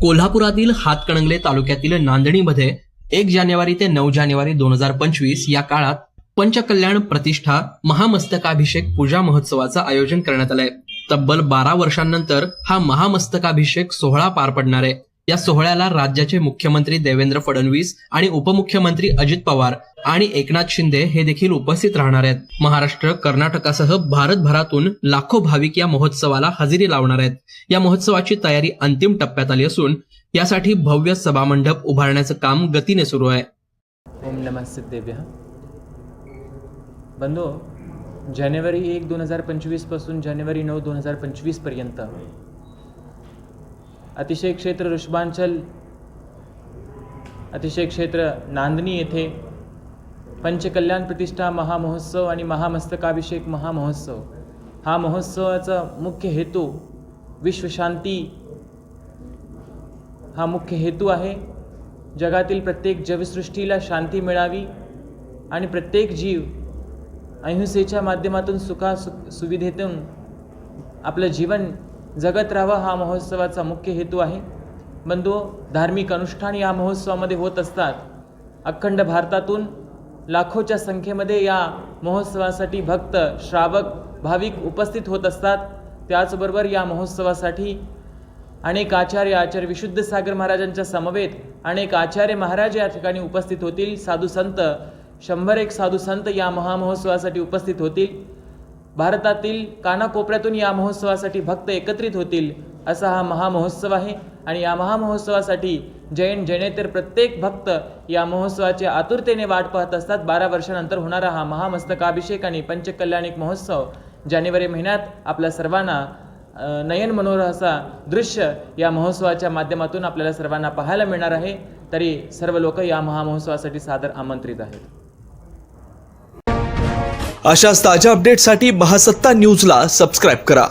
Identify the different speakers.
Speaker 1: कोल्हापुरातील हातकणंगले तालुक्यातील नांदणीमध्ये एक जानेवारी ते नऊ जानेवारी दोन हजार पंचवीस या काळात पंचकल्याण प्रतिष्ठा महामस्तकाभिषेक पूजा महोत्सवाचं आयोजन करण्यात आलंय. तब्बल बारा वर्षांनंतर हा महामस्तकाभिषेक सोहळा पार पडणार आहे. या सोहळ्याला राज्याचे मुख्यमंत्री देवेंद्र फडणवीस आणि उपमुख्यमंत्री अजित पवार आणि एकनाथ शिंदे हे देखील उपस्थित राहणार आहेत. महाराष्ट्र कर्नाटकासह भारतभरातून लाखो भाविक या महोत्सवाला हजेरी लावणार आहेत. या महोत्सवाची तयारी अंतिम टप्प्यात आली असून यासाठी भव्य सभामंडप उभारण्याचं काम गतीने सुरू आहे.
Speaker 2: ओम नमः बंधू जानेवारी एक दोन हजार पंचवीसपासून जानेवारी नऊ दोन हजार पंचवीसपर्यंत अतिशय क्षेत्र ऋषभांचल अतिशय क्षेत्र नांदणी येथे पंचकल्याण प्रतिष्ठा महामहोत्सव आणि महामस्तकाभिषेक महामहोत्सव. हा महोत्सवाचा मुख्य हेतू विश्वशांती हा मुख्य हेतू आहे. जगातील प्रत्येक जगसृष्टीला शांती मिळावी आणि प्रत्येक जीव अहिंसेच्या माध्यमातून सुखा सु सुविधेतून आपलं जीवन जगत राहावं हा महोत्सवाचा मुख्य हेतू आहे. बंधू धार्मिक अनुष्ठान या महोत्सवामध्ये होत असतात. अखंड भारतातून लाखोच्या संख्येमध्ये या महोत्सवासाठी भक्त श्रावक भाविक उपस्थित होत असतात. त्याचबरोबर या महोत्सवासाठी अनेक आचार्य आचार्य विशुद्ध सागर महाराजांच्या समवेत अनेक आचार्य महाराज या ठिकाणी उपस्थित होतील. साधू संत शंभर एक साधू संत या महामहोत्सवासाठी उपस्थित होतील. भारतातील कानाकोपऱ्यातून या महोत्सवासाठी भक्त एकत्रित होतील. असा हा महामहोत्सव आहे. आणि या महामहोत्सवासाठी जैन जैनेतर प्रत्येक भक्त या महोत्सवाचे आतुरतेने वाट पाहत असतात. बारा वर्षानंतर होणारा हा महामस्तकाभिषेक आणि पंचकल्याणिक महोत्सव जानेवारी महिन्यात आपल्या सर्वांना नयन मनोहर असा दृश्य या महोत्सवाच्या माध्यमातून आपल्याला सर्वांना पाहायला मिळणार आहे. तरी सर्व लोक या महामहोत्सवासाठी सादर आमंत्रित आहेत.
Speaker 3: अशाच ताज्या अपडेटसाठी महासत्ता न्यूजला सबस्क्राईब करा.